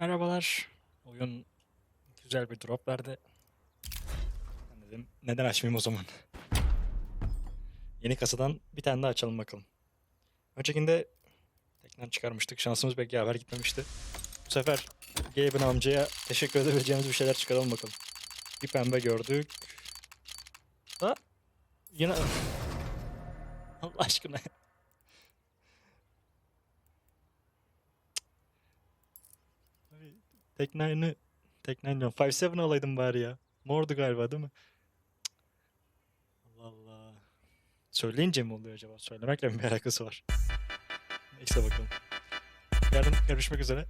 Merhabalar. Oyun güzel bir drop verdi. Ben dedim neden açmayayım o zaman. Yeni kasadan bir tane daha açalım bakalım. Öncekinde teknen çıkarmıştık. Şansımız pek yaver gitmemişti. Bu sefer Gaben amcaya teşekkür edebileceğimiz bir şeyler çıkaralım bakalım. Bir pembe gördük. Ha? Yine... Allah aşkına. Tekne'ni Tekne diyorum. 5-7 alaydım bari ya. Mordu galiba değil mi? Allah Allah. Söyleyince mi oluyor acaba? Söylemekle mi bir alakası var? Neyse bakalım. Yarın görüşmek üzere.